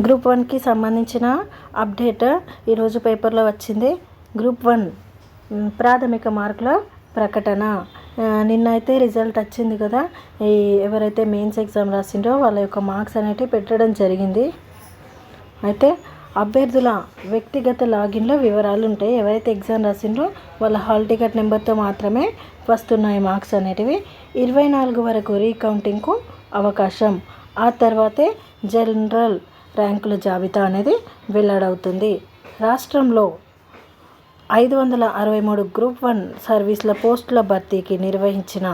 Group వన్కి సంబంధించిన update ఈరోజు పేపర్లో వచ్చింది. గ్రూప్ వన్ ప్రాథమిక మార్కుల ప్రకటన. నిన్నైతే రిజల్ట్ వచ్చింది కదా. ఈ ఎవరైతే మెయిన్స్ ఎగ్జామ్ రాసిండో వాళ్ళ యొక్క మార్క్స్ అనేటివి పెట్టడం జరిగింది. అయితే అభ్యర్థుల వ్యక్తిగత లాగిన్లో వివరాలు ఉంటాయి. ఎవరైతే ఎగ్జామ్ రాసిండ్రో వాళ్ళ హాల్ టికెట్ నెంబర్తో మాత్రమే వస్తున్నాయి మార్క్స్ అనేటివి. ఇరవై నాలుగు వరకు రీకౌంటింగ్కు అవకాశం. ఆ తర్వాతే జనరల్ ర్యాంకుల జాబితా అనేది వెల్లడవుతుంది. రాష్ట్రంలో ఐదు వందల అరవై మూడు గ్రూప్ వన్ సర్వీసుల పోస్టుల భర్తీకి నిర్వహించిన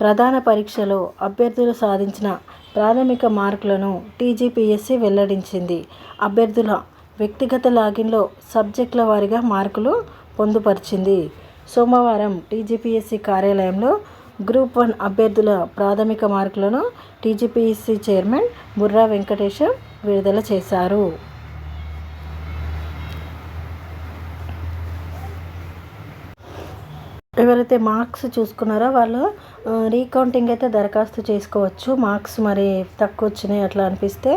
ప్రధాన పరీక్షలో అభ్యర్థులు సాధించిన ప్రాథమిక మార్కులను టీజీపీఎస్సీ వెల్లడించింది. అభ్యర్థుల వ్యక్తిగత లాగిన్లో సబ్జెక్టుల వారీగా మార్కులు పొందుపరిచింది. సోమవారం టీజీపీఎస్సీ కార్యాలయంలో గ్రూప్ వన్ అభ్యర్థుల ప్రాథమిక మార్కులను టీజీపీఎస్సీ చైర్మన్ బుర్రా వెంకటేశం విడుదల చేశారు. ఎవరైతే మార్క్స్ చూసుకున్నారో వాళ్ళు రీకౌంటింగ్ అయితే దరఖాస్తు చేసుకోవచ్చు. మార్క్స్ మరి తక్కువ వచ్చినాయి అట్లా అనిపిస్తే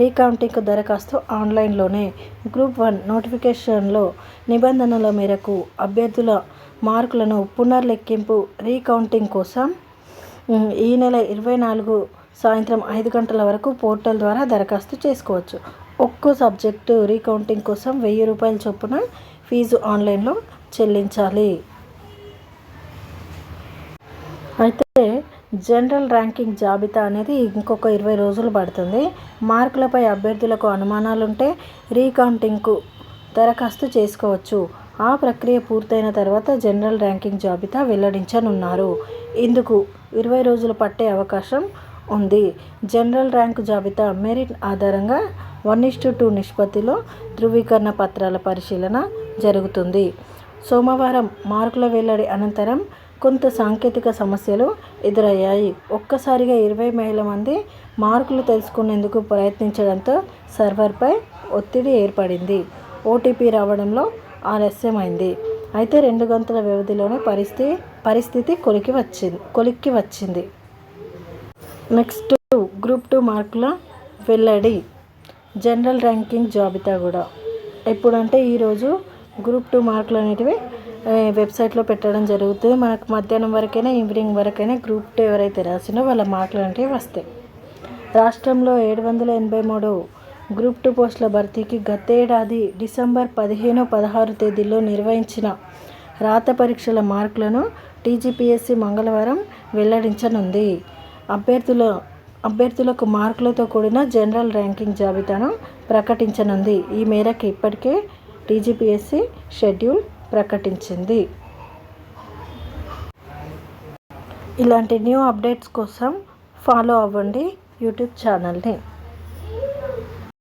రీకౌంటింగ్ దరఖాస్తు ఆన్లైన్లోనే. గ్రూప్ వన్ నోటిఫికేషన్లో నిబంధనల మేరకు అభ్యర్థుల మార్కులను పునర్లెక్కింపు రీకౌంటింగ్ కోసం ఈ నెల ఇరవై నాలుగు సాయంత్రం ఐదు గంటల వరకు పోర్టల్ ద్వారా దరఖాస్తు చేసుకోవచ్చు. ఒక్కో సబ్జెక్టు రీకౌంటింగ్ కోసం వెయ్యి రూపాయల చొప్పున ఫీజు ఆన్లైన్లో చెల్లించాలి. అయితే జనరల్ ర్యాంకింగ్ జాబితా అనేది ఇంకొక ఇరవై రోజులు పడుతుంది. మార్కులపై అభ్యర్థులకు అనుమానాలుంటే రీకౌంటింగ్కు దరఖాస్తు చేసుకోవచ్చు. ఆ ప్రక్రియ పూర్తయిన తర్వాత జనరల్ ర్యాంకింగ్ జాబితా వెల్లడించనున్నారు. ఇందుకు ఇరవై రోజులు పట్టే అవకాశం ఉంది. జనరల్ ర్యాంకు జాబితా మెరిట్ ఆధారంగా వన్ ఇస్టు టూ నిష్పత్తిలో ధృవీకరణ పత్రాల పరిశీలన జరుగుతుంది. సోమవారం మార్కుల వెల్లడి అనంతరం కొంత సాంకేతిక సమస్యలు ఎదురయ్యాయి. ఒక్కసారిగా ఇరవై వేల మంది మార్కులు తెలుసుకునేందుకు ప్రయత్నించడంతో సర్వర్పై ఒత్తిడి ఏర్పడింది. ఓటీపీ రావడంలో ఆలస్యమైంది. అయితే రెండు గంటల వ్యవధిలోనే పరిస్థితి పరిస్థితి కొలికి వచ్చింది కొలిక్కి వచ్చింది. నెక్స్ట్ గ్రూప్ టూ మార్కుల వెల్లడి జనరల్ ర్యాంకింగ్ జాబితా కూడా. ఎప్పుడంటే ఈరోజు గ్రూప్ టూ మార్కులు అనేటివి వెబ్సైట్లో పెట్టడం జరుగుతుంది. మనకు మధ్యాహ్నం వరకైనా ఈవినింగ్ వరకైనా గ్రూప్ టూ ఎవరైతే రాసినో వాళ్ళ మార్కులు అనేటివి వస్తాయి. రాష్ట్రంలో ఏడు వందల ఎనభై మూడు గ్రూప్ టూ పోస్టుల భర్తీకి గతేడాది డిసెంబర్ పదిహేను పదహారు తేదీల్లో నిర్వహించిన రాత పరీక్షల మార్కులను టీజీపీఎస్సీ మంగళవారం వెల్లడించనుంది. అభ్యర్థుల అభ్యర్థులకు మార్కులతో కూడిన జనరల్ ర్యాంకింగ్ జాబితాను ప్రకటించనుంది. ఈ మేరకు ఇప్పటికే టీజీపీఎస్సీ షెడ్యూల్ ప్రకటించింది. ఇలాంటి న్యూ అప్డేట్స్ కోసం ఫాలో అవ్వండి యూట్యూబ్ ఛానల్ని.